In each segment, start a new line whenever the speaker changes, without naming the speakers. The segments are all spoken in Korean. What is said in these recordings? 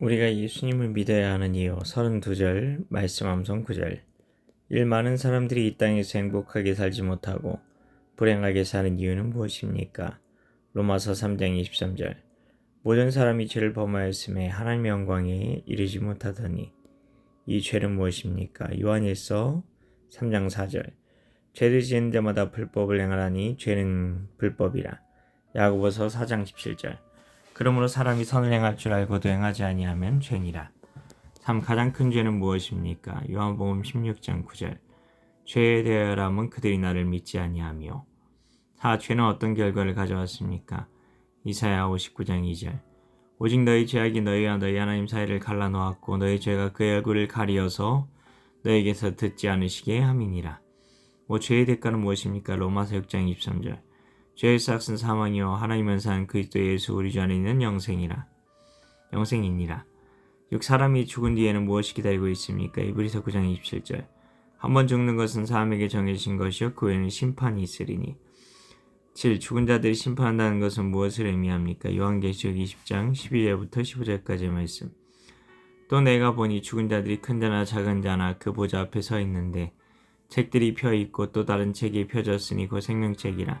우리가 예수님을 믿어야 하는 이유 32절 말씀 암송 9절. 일 많은 사람들이 이 땅에서 행복하게 살지 못하고 불행하게 사는 이유는 무엇입니까? 로마서 3장 23절. 모든 사람이 죄를 범하였음에 하나님의 영광에 이르지 못하더니 이 죄는 무엇입니까? 요한일서 3장 4절. 죄를 지은 데마다 불법을 행하라니 죄는 불법이라. 야고보서 4장 17절 그러므로 사람이 선을 행할 줄 알고도 행하지 아니하면 죄니라. 3. 가장 큰 죄는 무엇입니까? 요한복음 16장 9절 죄에 대하여라면 그들이 나를 믿지 아니하며 4. 죄는 어떤 결과를 가져왔습니까? 이사야 59장 2절 오직 너희 죄악이 너희와 너희 하나님 사이를 갈라놓았고 너희 죄가 그의 얼굴을 가리어서 너에게서 듣지 않으시게 함이니라. 뭐 죄의 대가는 무엇입니까? 로마서 6장 23절 죄의 삭은 사망이요 하나님은 산 그리스도 예수 우리 주 안에 있는 영생이라 영생이니라 육 사람이 죽은 뒤에는 무엇이 기다리고 있습니까? 이브리서 9장 27절 한 번 죽는 것은 사람에게 정해진 것이요 그 외에는 심판이 있으리니 7. 죽은 자들이 심판한다는 것은 무엇을 의미합니까? 요한계시록 20장 12절부터 15절까지의 말씀 또 내가 보니 죽은 자들이 큰 자나 작은 자나 그 보좌 앞에 서 있는데 책들이 펴 있고 또 다른 책이 펴졌으니 그 생명책이라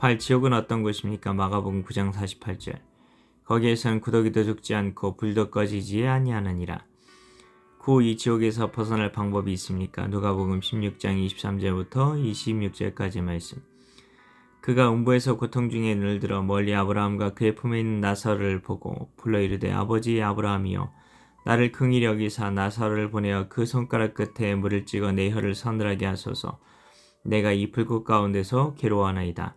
8. 지옥은 어떤 곳입니까? 마가복음 9장 48절. 거기에서는 구더기도 죽지 않고 불도 꺼지지 아니하느니라. 9. 이 지옥에서 벗어날 방법이 있습니까? 누가복음 16장 23절부터 26절까지 말씀. 그가 음부에서 고통 중에 눈을 들어 멀리 아브라함과 그의 품에 있는 나사로를 보고 불러 이르되 아버지 아브라함이여 나를 긍휼히 여기사 나사로를 보내어 그 손가락 끝에 물을 찍어 내 혀를 서늘하게 하소서 내가 이 불꽃 가운데서 괴로워하나이다.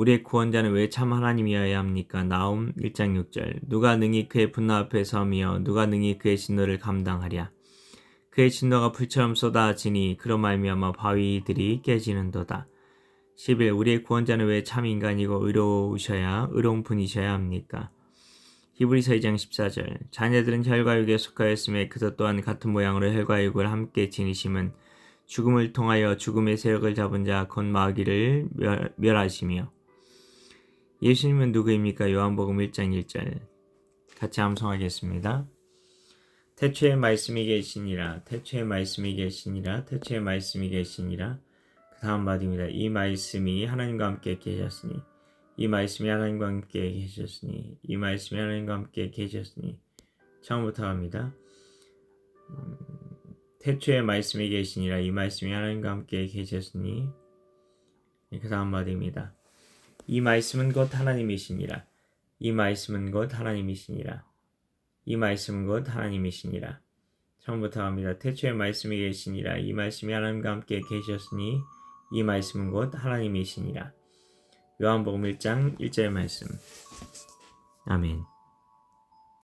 우리의 구원자는 왜 참 하나님이어야 합니까? 나움 1장 6절 누가 능히 그의 분노 앞에 서며 누가 능히 그의 진노를 감당하랴 그의 진노가 불처럼 쏟아지니 그로 말미암아 바위들이 깨지는도다 11 우리의 구원자는 왜 참 인간이고 의로우셔야 의로운 분이셔야 합니까? 히브리서 2장 14절 자녀들은 혈과육에 속하였음에 그도 또한 같은 모양으로 혈과육을 함께 지니심은 죽음을 통하여 죽음의 세력을 잡은 자 곧 마귀를 멸하시며 예수님은 누구입니까? 요한복음 1장 1절 같이 암송하겠습니다. 태초에 말씀이 계시니라 태초에 말씀이 계시니라 태초에 말씀이 계시니라 그 다음 말입니다. 이 말씀이 하나님과 함께 계셨으니 이 말씀이 하나님과 함께 계셨으니 이 말씀이 하나님과 함께 계셨으니 처음부터 합니다. 음, 태초에 말씀이 계시니라 이 말씀이 하나님과 함께 계셨으니 그 다음 말입니다. 이 말씀은 곧 하나님이시니라. 이 말씀은 곧 하나님이시니라. 이 말씀은 곧 하나님이시니라. 처음부터 합니다. 태초에 말씀이 계시니라. 이 말씀이 하나님과 함께 계셨으니 이 말씀은 곧 하나님이시니라. 요한복음 1장 1절 말씀. 아멘.